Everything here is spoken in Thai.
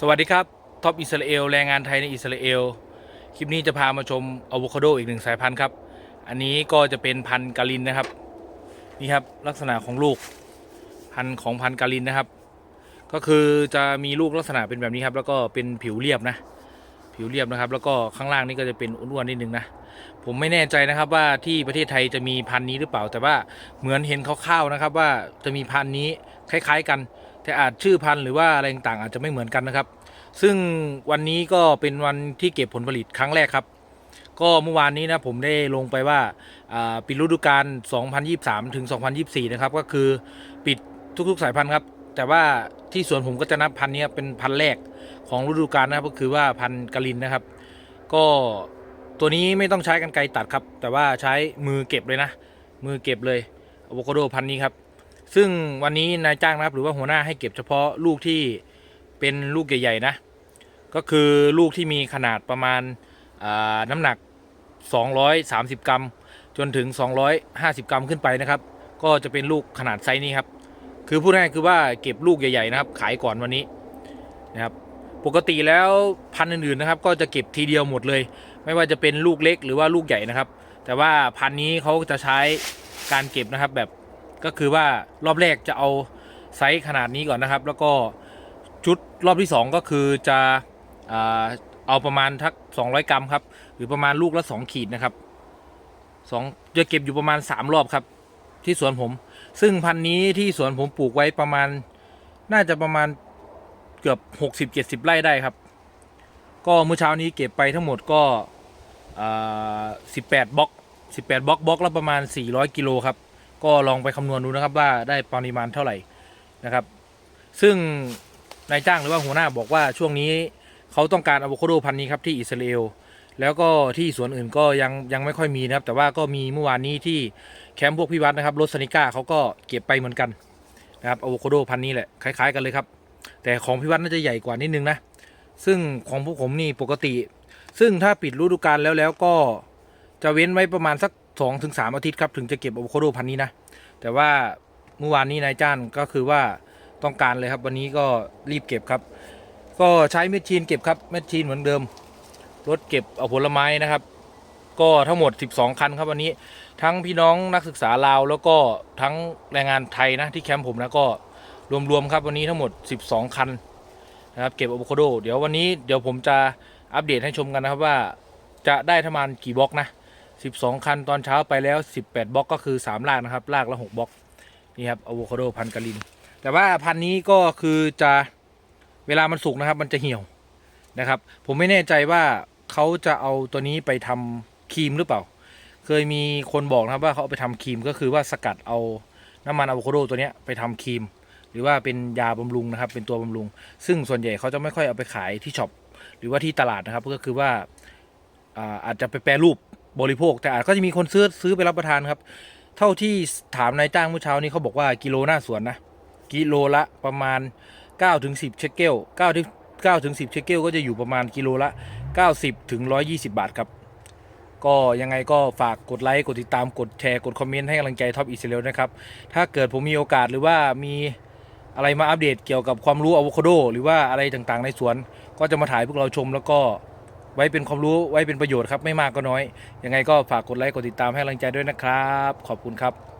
สวัสดีครับท็อปอิสราเอลแรงงานไทยในอิสราเอลคลิปนี้จะพามาชมอะโวคาโดอีกหนึ่งสายพันธุ์ครับ อันนี้ก็จะเป็นพันธุ์กาลินนะครับนี่ครับลักษณะของลูกพันธุ์ของพันธุ์กาลินนะครับ ก็คือจะมีลูกลักษณะเป็นแบบนี้ครับ แล้วก็เป็นผิวเรียบนะ ผิวเรียบนะครับ แล้วก็ข้างล่างนี่ก็จะเป็นอ้วนๆนิดนึงนะผมไม่แน่ใจนะครับว่าที่ประเทศไทยจะมีพันธุ์นี้หรือเปล่า แต่ว่าเหมือนเห็นคร่าวๆนะครับ ว่าจะมีพันธุ์นี้คล้าย ๆ กัน แต่อาจชื่อพันธุ์หรือว่าอะไรต่างๆอาจจะไม่เหมือนกันนะครับ ซึ่งวันนี้ก็เป็นวันที่เก็บผลผลิตครั้งแรกครับ ก็เมื่อวานนี้นะผมได้ลงไปว่าปิดฤดูกาล 2023 ถึง 2024 นะครับ ก็คือปิดทุกๆสายพันธุ์ครับ แต่ว่าที่สวนผมก็จะนับพันธุ์นี้เป็นพันธุ์แรกของฤดูกาลนะครับ ก็คือว่าพันธุ์กลินนะครับ ก็ตัวนี้ไม่ต้องใช้กันไกรตัดครับ แต่ว่าใช้มือเก็บเลยนะ มือเก็บเลยอะโวคาโดพันธุ์นี้ครับ ซึ่งวันนี้นายจ้างนะครับหรือว่าหัวหน้าให้เก็บเฉพาะลูกที่เป็นลูกใหญ่ๆนะ ก็คือลูกที่มีขนาดประมาณน้ำหนัก 230 กรัม จนถึง 250 กรัมขึ้นไปนะครับ ก็จะเป็นลูกขนาดไซส์นี้ครับ คือพูดง่ายๆคือว่าเก็บลูกใหญ่ๆนะครับ ขายก่อนวันนี้นะครับปกติแล้วพันธุ์อื่นๆนะครับ ก็จะเก็บทีเดียวหมดเลย ไม่ว่าจะเป็นลูกเล็กหรือว่าลูกใหญ่นะครับ แต่ว่าพันธุ์นี้เขาจะใช้การเก็บนะครับแบบ ก็คือว่ารอบแรกจะเอาไซส์ขนาดนี้ก่อนนะครับ แล้วก็ชุดรอบที่ 2 ก็คือจะเอาประมาณทัก 200 กรัมครับ หรือประมาณลูกละ 2 ขีดนะครับสองจะเก็บอยู่ประมาณ 3 รอบครับ ที่สวนผม ซึ่งพันธุ์นี้ที่สวนผมปลูกไว้ประมาณน่าจะประมาณเกือบ 60-70 ไร่ได้ครับ ก็เมื่อเช้านี้เก็บไปทั้งหมดก็18บล็อก 18บล็อกบล็อกละประมาณ 400 กิโลครับ ก็ลองไปคำนวณดูนะครับว่าได้ปริมาณเท่าไหร่นะครับ ซึ่งนายจ้างหรือว่าหัวหน้าบอกว่าช่วงนี้เขาต้องการอะโวคาโดพันธุ์นี้ครับที่อิสราเอลแล้วก็ที่สวนอื่นก็ยังยังไม่ค่อยมีนะครับ แต่ว่าก็มีเมื่อวานนี้ที่แคมป์พวกพี่วัดนะครับรถสนิก้าเขาก็เก็บไปเหมือนกันนะครับอะโวคาโดพันธุ์นี้แหละคล้ายๆกันเลยครับ แต่ของพี่วัดน่าจะใหญ่กว่านิดนึงนะซึ่งของพวกผมนี่ปกติ ซึ่งถ้าปิดฤดูกาลแล้วแล้วก็จะเว้นไว้ประมาณสัก 2องถึงสามอาทิตย์ครับถึงจะเก็บอะโวคาโดพันธุ์นี้นะ แต่ว่าเมื่อวานนี้นายจ้างก็คือว่าต้องการเลยครับ วันนี้ก็รีบเก็บครับ ก็ใช้เม็ดชีนเก็บครับเม็ดชีนเหมือนเดิมรถเก็บเอาผลไม้นะครับ ก็ทั้งหมด 12 คันครับวันนี้ ทั้งพี่น้องนักศึกษาลาวแล้วก็ทั้งแรงงานไทยนะที่แคมป์ผมนะก็รวมๆครับวันนี้ทั้งหมด 12 คันนะครับเก็บอะโวคาโด เดี๋ยววันนี้เดี๋ยวผมจะอัปเดตให้ชมกันนะครับว่าจะได้ประมาณกี่บล็อกนะ 12 คันตอนเช้าไปแล้ว 18บล็อกก็คือ 3 ลากนะครับ ลากละ6บล็อกนี่ครับอะโวคาโดพันกะลิน แต่ว่าพันนี้ก็คือจะเวลามันสุกนะครับ มันจะเหี่ยวนะครับ ผมไม่แน่ใจว่าเขาจะเอาตัวนี้ไปทำครีมหรือเปล่า เคยมีคนบอกนะครับว่าเขาเอาไปทำครีมก็คือว่าสกัดเอาน้ำมันอะโวคาโดตัวนี้ไปทำครีม หรือว่าเป็นยาบำรุงนะครับ เป็นตัวบำรุง ซึ่งส่วนใหญ่เขาจะไม่ค่อยเอาไปขายที่ช็อปหรือว่าที่ตลาดนะครับ ก็คือว่าอาจจะไปแปรรูป บริโภค แต่อาจก็จะมีคนซื้อซื้อไปรับประทานครับ เท่าที่ถามนายจ้างเมื่อเช้านี้เขาบอกว่ากิโลหน้าสวนนะกิโลละประมาณ9ถึง10 เชคเกล9ถึง9ถึง10 เชคเกลก็จะอยู่ประมาณกิโลละ 90ถึง120 บาทครับ ก็ยังไงก็ฝากกดไลค์ กดติดตามกดแชร์กดคอมเมนต์ให้กำลังใจท็อปอิสราเอลนะครับ ถ้าเกิดผมมีโอกาสหรือว่ามีอะไรมาอัปเดตเกี่ยวกับความรู้อะโวคาโด หรือว่าอะไรต่างๆในสวน ก็จะมาถ่ายพวกเราชมแล้วก็ ไว้เป็นความรู้ไว้เป็นประโยชน์ครับไม่มากก็น้อย ยังไงก็ฝากกดไลค์กดติดตามให้กำลังใจด้วยนะครับ ขอบคุณครับ